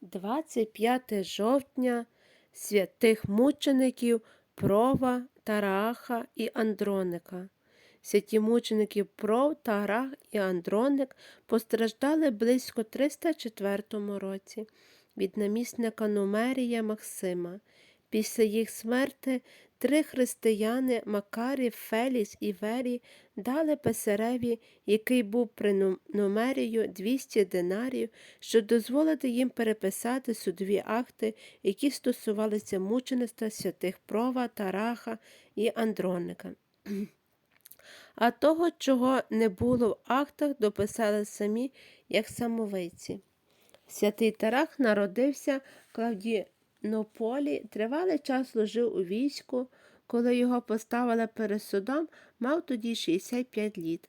25 жовтня святих мучеників Прова, Тараха і Андроника. Святі мученики Пров, Тарах і Андроник постраждали близько 304 році від намісника Нумерія Максима. Після їх смерти три християни Макарі, Феліс і Вері дали Писареві, який був при Нумерію 200 динарів, щоб дозволити їм переписати судові акти, які стосувалися мучеництва святих Прова, Тараха і Андроника. А того, чого не було в актах, дописали самі, як самовиці. Святий Тарах народився в Клавдінополі, тривалий час служив у війську. Коли його поставили перед судом, мав тоді 65 літ.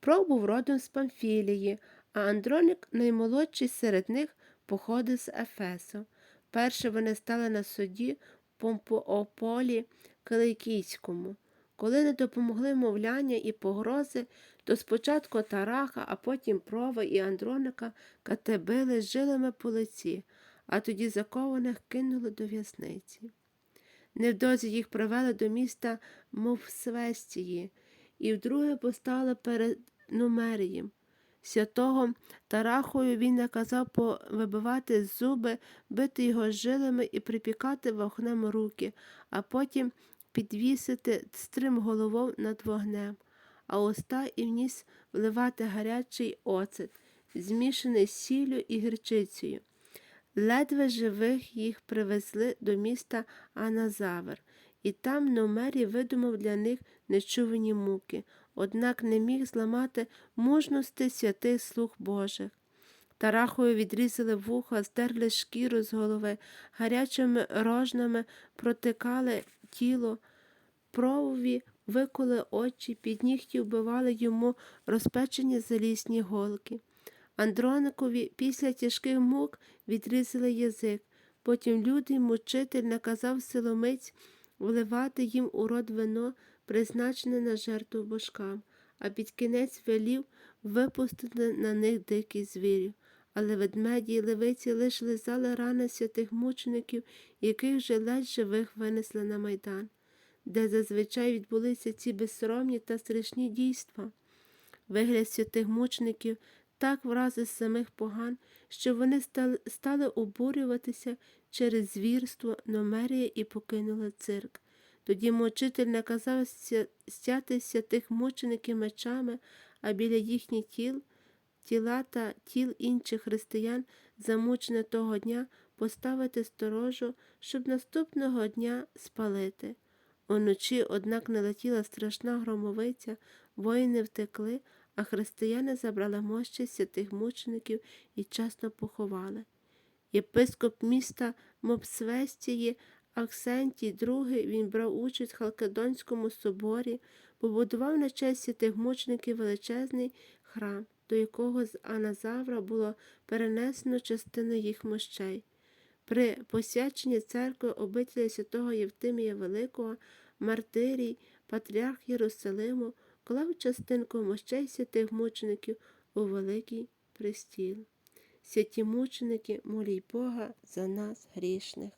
Пров був родом з Памфілії, а Андроник, наймолодший серед них, походив з Ефесу. Перше вони стали на суді Помпоополі Киликійському. Коли не допомогли мовляння і погрози, то спочатку Тараха, а потім Прова і Андроника катебили жилами по лиці, а тоді закованих кинули до в'язниці. Невдовзі їх привели до міста Мовсвестії і вдруге постали перед Нумерієм. Святого Тарахою він наказав повибивати зуби, бити його жилами і припікати вогнем руки, а потім підвісити стрим головою над вогнем, а уста і в ніс вливати гарячий оцет, змішаний сіллю і гірчицею. Ледве живих їх привезли до міста Аназавер, і там Номері видумав для них нечувані муки, однак не міг зламати мужності святих слуг Божих. Тарахою відрізали вуха, здерли шкіру з голови, гарячими рожнами протикали тіло, провові виколи очі, під нігті вбивали йому розпечені залізні голки. Андроникові після тяжких мук відрізали язик. Потім лютий мучитель наказав силомиць вливати їм у рот вино, призначене на жертву божкам, а під кінець велів випустити на них диких звірів. Але ведмеді й левиці лиш лизали рани святих мучеників, яких вже ледь живих винесли на майдан, де зазвичай відбулися ці безсоромні та страшні дійства. Вигляд святих мучеників так вразив самих поган, що вони стали, обурюватися через звірство Номерія і покинули цирк. Тоді мучитель наказав ся- стяти святих мучеників мечами, а біля їхніх тіл, тіла та тіл інших християн, замучене того дня, поставити сторожу, щоб наступного дня спалити. Уночі, однак, налетіла страшна громовиця, воїни втекли, а християни забрали мощі святих мучеників і часто поховали. Єпископ міста Мопсвестії Аксентій II, він брав участь в Халкедонському соборі, побудував на честь святих мучеників величезний храм, до якого з Аназавра було перенесено частину їх мощей. При посвяченні церкви обителі святого Євтимія Великого, Мартирій, патріарх Єрусалиму, клав частинку мощей святих мучеників у великий престіл. Святі мученики, молій Бога за нас грішних.